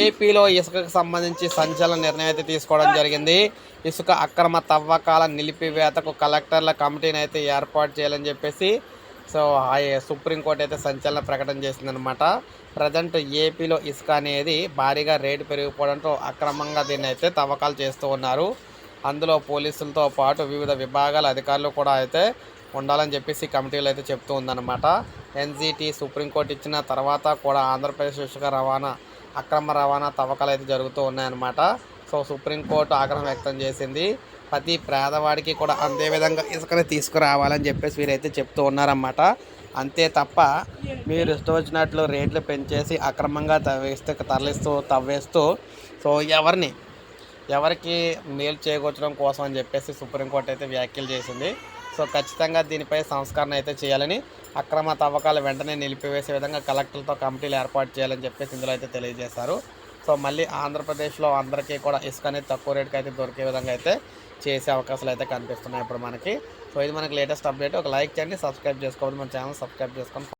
ఏపీలో ఇసుకకు సంబంధించి సంచలన నిర్ణయం అయితే తీసుకోవడం జరిగింది. ఇసుక అక్రమ తవ్వకాల నిలిపివేతకు కలెక్టర్ల కమిటీని అయితే ఏర్పాటు చేయాలని చెప్పేసి సో సుప్రీంకోర్టు అయితే సంచలన ప్రకటన చేసిందనమాట ప్రజెంట్ ఏపీలో ఇసుక అనేది భారీగా రేటు పెరిగిపోవడంతో అక్రమంగా దీన్ని అయితే తవ్వకాలు చేస్తూ ఉన్నారు. అందులో పోలీసులతో పాటు వివిధ విభాగాల అధికారులు కూడా అయితే ఉండాలని చెప్పేసి కమిటీలు అయితే చెప్తూ ఉందన్నమాట. ఎన్జీటీ సుప్రీంకోర్టు ఇచ్చిన తర్వాత కూడా ఆంధ్రప్రదేశ్ ఇసుక రవాణా అక్రమ రవాణా తవ్వకాలు అయితే జరుగుతూ ఉన్నాయన్నమాట. సో సుప్రీంకోర్టు ఆగ్రహం వ్యక్తం చేసింది. ప్రతి పేదవాడికి కూడా అంతే విధంగా ఇసుకని తీసుకురావాలని చెప్పేసి వీరైతే చెప్తూ ఉన్నారన్నమాట. అంతే తప్ప మీరు ఇష్టం వచ్చినట్లు రేట్లు పెంచేసి అక్రమంగా తవ్వేస్తూ తరలిస్తూ తవ్వేస్తూ సో ఎవరిని ఎవరికి మేలు చేకూర్చడం కోసం అని చెప్పేసి సుప్రీంకోర్టు అయితే వ్యాఖ్యలు చేసింది. సో ఖచ్చితంగా దీనిపై సంస్కరణ అయితే చేయాలని అక్రమ తవ్వకాలు వెంటనే నిలిపివేసే విధంగా కలెక్టర్లతో కమిటీలు ఏర్పాటు చేయాలని చెప్పేసి ఇందులో అయితే తెలియజేశారు. సో మళ్ళీ ఆంధ్రప్రదేశ్లో అందరికీ కూడా ఇసుక అనేది తక్కువ రేటుకి అయితే దొరికే విధంగా అయితే చేసే అవకాశాలు అయితే కనిపిస్తున్నాయి ఇప్పుడు మనకి. సో ఇది మనకి లేటెస్ట్ అప్డేట్. ఒక లైక్ చేయండి సబ్స్క్రైబ్ చేసుకోవాలి మన ఛానల్ సబ్స్క్రైబ్ చేసుకోండి.